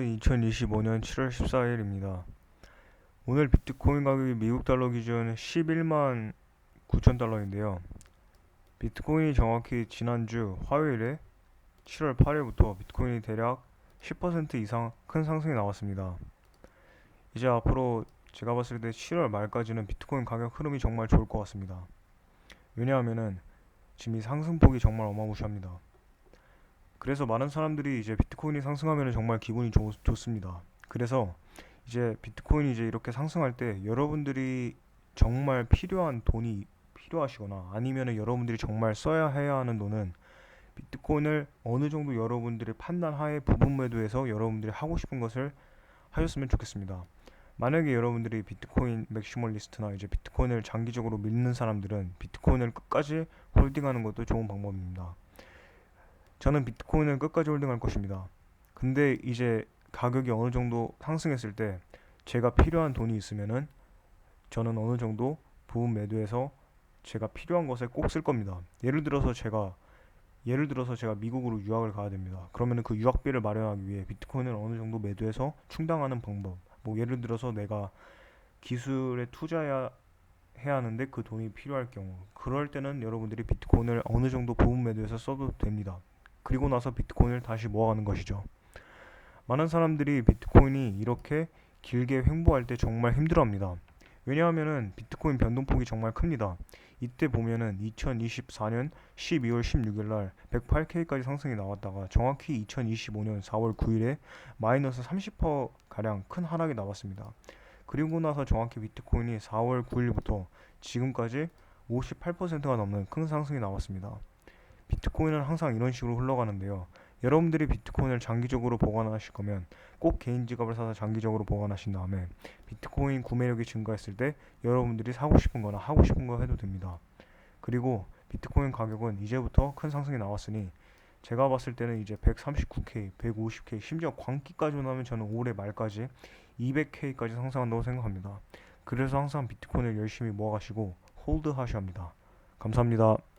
2025년 7월 14일입니다. 오늘 비트코인 가격이 미국 달러 기준 11만 9천 달러인데요. 비트코인이 정확히 지난주 화요일에 7월 8일부터 비트코인이 대략 10% 이상 큰 상승이 나왔습니다. 이제 앞으로 제가 봤을 때 7월 말까지는 비트코인 가격 흐름이 정말 좋을 것 같습니다. 왜냐하면은 지금 이 상승폭이 정말 어마무시합니다. 그래서 많은 사람들이 이제 비트코인이 상승하면 정말 기분이 좋, 좋습니다. 그래서 이제 비트코인이 이제 이렇게 상승할 때 여러분들이 정말 필요한 돈이 필요하시거나 아니면은 여러분들이 정말 써야 해야 하는 돈은 비트코인을 어느 정도 여러분들의 판단 하에 부분 매도해서 여러분들이 하고 싶은 것을 하셨으면 좋겠습니다. 만약에 여러분들이 비트코인 맥시멀리스트나 이제 비트코인을 장기적으로 믿는 사람들은 비트코인을 끝까지 홀딩하는 것도 좋은 방법입니다. 저는 비트코인을 끝까지 홀딩할 것입니다. 근데 이제 가격이 어느 정도 상승했을 때 제가 필요한 돈이 있으면은 저는 어느 정도 부분 매도해서 제가 필요한 것에 꼭 쓸 겁니다. 예를 들어서 제가 예를 들어서 제가 미국으로 유학을 가야 됩니다. 그러면은 그 유학비를 마련하기 위해 비트코인을 어느 정도 매도해서 충당하는 방법. 뭐 예를 들어서 내가 기술에 투자해야 해야 하는데 그 돈이 필요할 경우 그럴 때는 여러분들이 비트코인을 어느 정도 부분 매도해서 써도 됩니다. 그리고 나서 비트코인을 다시 모아가는 것이죠. 많은 사람들이 비트코인이 이렇게 길게 횡보할 때 정말 힘들어합니다. 왜냐하면은 비트코인 변동폭이 정말 큽니다. 이때 보면은 2024년 12월 16일 날 108K까지 상승이 나왔다가 정확히 2025년 4월 9일에 마이너스 30% 가량 큰 하락이 나왔습니다. 그리고 나서 정확히 비트코인이 4월 9일부터 지금까지 58%가 넘는 큰 상승이 나왔습니다. 비트코인은 항상 이런 식으로 흘러가는데요. 여러분들이 비트코인을 장기적으로 보관하실 거면 꼭 개인 지갑을 사서 장기적으로 보관하신 다음에 비트코인 구매력이 증가했을 때 여러분들이 사고 싶은 거나 하고 싶은 거 해도 됩니다. 그리고 비트코인 가격은 이제부터 큰 상승이 나왔으니 제가 봤을 때는 이제 139K, 150K, 심지어 광기까지 오면 저는 올해 말까지 200K까지 상승한다고 생각합니다. 그래서 항상 비트코인을 열심히 모아가시고 홀드 하셔야 합니다. 감사합니다.